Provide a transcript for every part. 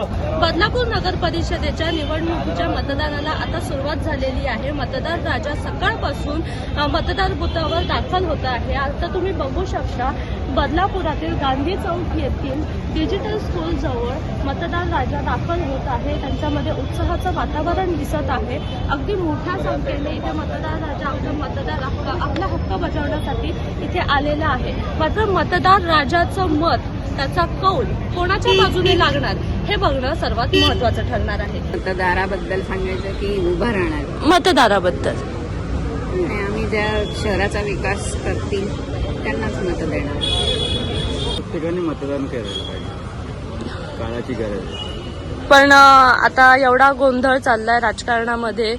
नगर परिषदेच्या निवडणुकीच्या मतदानाला आता सुरुवात झालेली आहे. मतदार राजा सकाळपासून मतदार बुथावर दाखल होत आहे. आता तुम्ही बघू शकता बदलापुरातील गांधी चौक येथील डिजिटल स्कूल जवळ मतदार राजा दाखल होत आहे. त्यांच्यामध्ये उत्साहाचं वातावरण दिसत आहे. अगदी मोठ्या संख्येने इथे मतदार राजा आपला मतदार हक्क आपला हक्क बजावण्यासाठी इथे आलेला आहे. मात्र मतदार राजाचं मत त्याचा कौल कोणाच्या बाजूने लागणार? हे बघणं सर्वात महत्वाचं ठरणार आहे. मतदाराबद्दल सांगायचं की उभं राहणार. मतदाराबद्दल. आणि आम्ही ज्या शहराचा विकास करतील त्यांनाच मत देणार. प्रत्येकाने मतदान करायला पाहिजे. काळाची गरज. आहे. पण आता एवढा गोंधळ चाललाय राजकारणामध्ये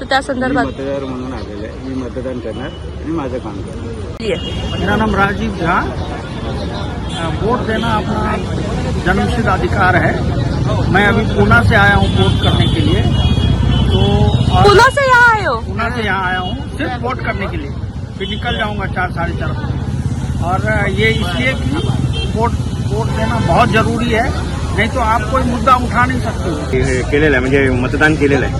तर त्या मी मतदार म्हणून आलेलो आहे. मी मतदान करणार आणि माझं काम करणार. नाम राजीव झा. वोट देना अपना जन्मसिद्ध अधिकार है। मैं अभी पूना से आया हूँ वोट करने के लिए। तो पुन्हा से यहाँ आए हो? पूना से यहाँ आया हूँ सिर्फ़ वोट करने के लिए। फिर निकल जाऊँगा चार साढ़े चार बजे। और ये इसलिए कि वोट वोट देना बहुत ज़रूरी है नहीं तो आप कोई मुद्दा उठा नहीं सकते। हे केलेलं आहे म्हणजे मतदान केलेलं आहे.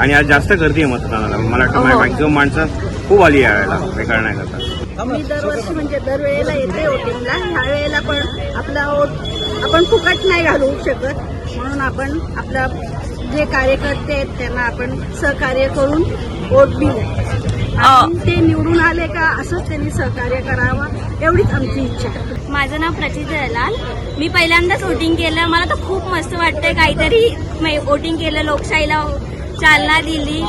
आणि आज जास्त गर्दी आहे मतदानाला. मला वाटतं हो. मॅक्झिमम माणसं खूप आली यावेळेला. हे करण्याकरता मी दरवर्षी म्हणजे दरवेळेला येते वोटिंगला. ह्या वेळेला पण आपला वोट आपण फुकट नाही घालवू शकत. म्हणून आपण आपला जे कार्यकर्ते आहेत त्यांना आपण सहकार्य करून वोट दिलं आणि ते निवडून आले का असंच त्यांनी सहकार्य करावं एवढीच आमची इच्छा आहे. माझं नाव प्रचित दलाल. मी पहिल्यांदाच वोटिंग केलं. मला तर खूप मस्त वाटतंय. काहीतरी वोटिंग केलं लोकशाहीला चालना दिली.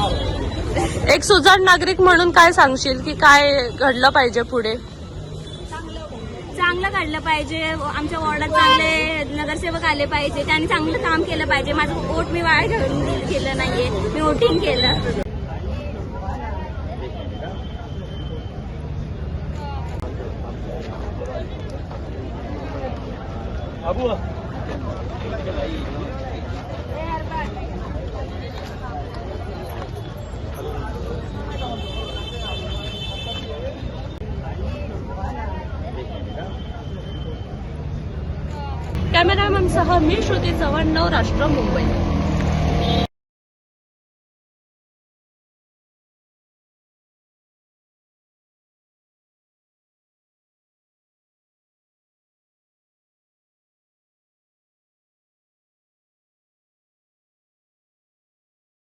एक सुजाण नागरिक म्हणून काय सांगशील की काय घडलं पाहिजे पुढे? चांगलं काढलं पाहिजे. आमच्या वॉर्डात चांगले नगरसेवक आले पाहिजे. त्यांनी चांगलं काम केलं पाहिजे. माझं वोट मी वाया घालून केलं नाहीये. मी वोटिंग केलं. कॅमेरामनसह मी श्रुती चव्हाण नवराष्ट्र मुंबई.